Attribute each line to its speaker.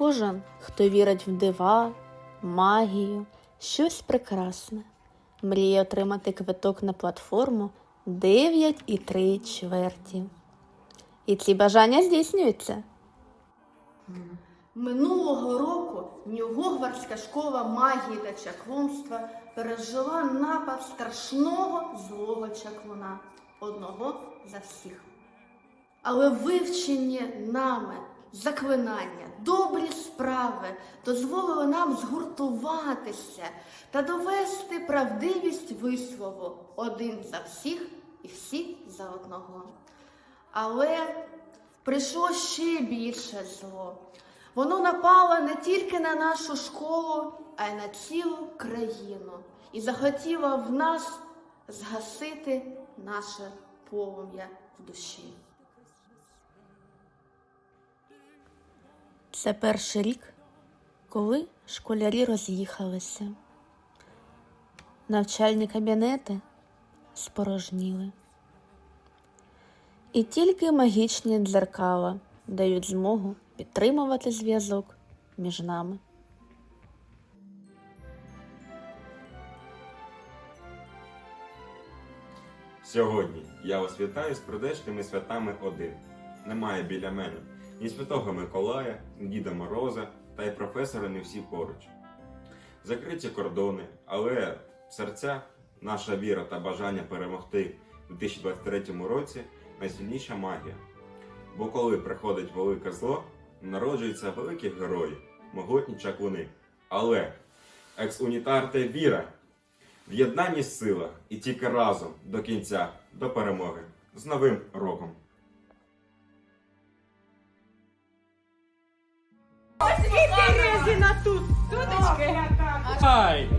Speaker 1: Кожен, хто вірить в дива, магію, щось прекрасне, мріє отримати квиток на платформу 9 і 3 чверті. І ці бажання здійснюються.
Speaker 2: Минулого року Нью-Гогвардська школа магії та чаклунства пережила напад страшного злого чаклуна, одного за всіх. Але вивчені нами заклинання, добрі справи дозволили нам згуртуватися та довести правдивість вислову один за всіх і всі за одного. Але прийшло ще більше зло. Воно напало не тільки на нашу школу, а й на цілу країну і захотіло в нас згасити наше полум'я в душі.
Speaker 1: Це перший рік, коли школярі роз'їхалися. Навчальні кабінети спорожніли. І тільки магічні дзеркала дають змогу підтримувати зв'язок між нами.
Speaker 3: Сьогодні я вас вітаю з прийдешніми святами один. Немає біля мене ні святого Миколая, Діда Мороза, та й професори не всі поруч. Закриті кордони, але серця, наша віра та бажання перемогти у 2023 році найсильніша магія. Бо коли приходить велике зло, народжуються великі герої, могутні чаклуни. Але екс-унітарте віра в єднанні силах і тільки разом до кінця, до перемоги. З Новим роком!
Speaker 4: Терезина тут, туточки.
Speaker 5: Ай!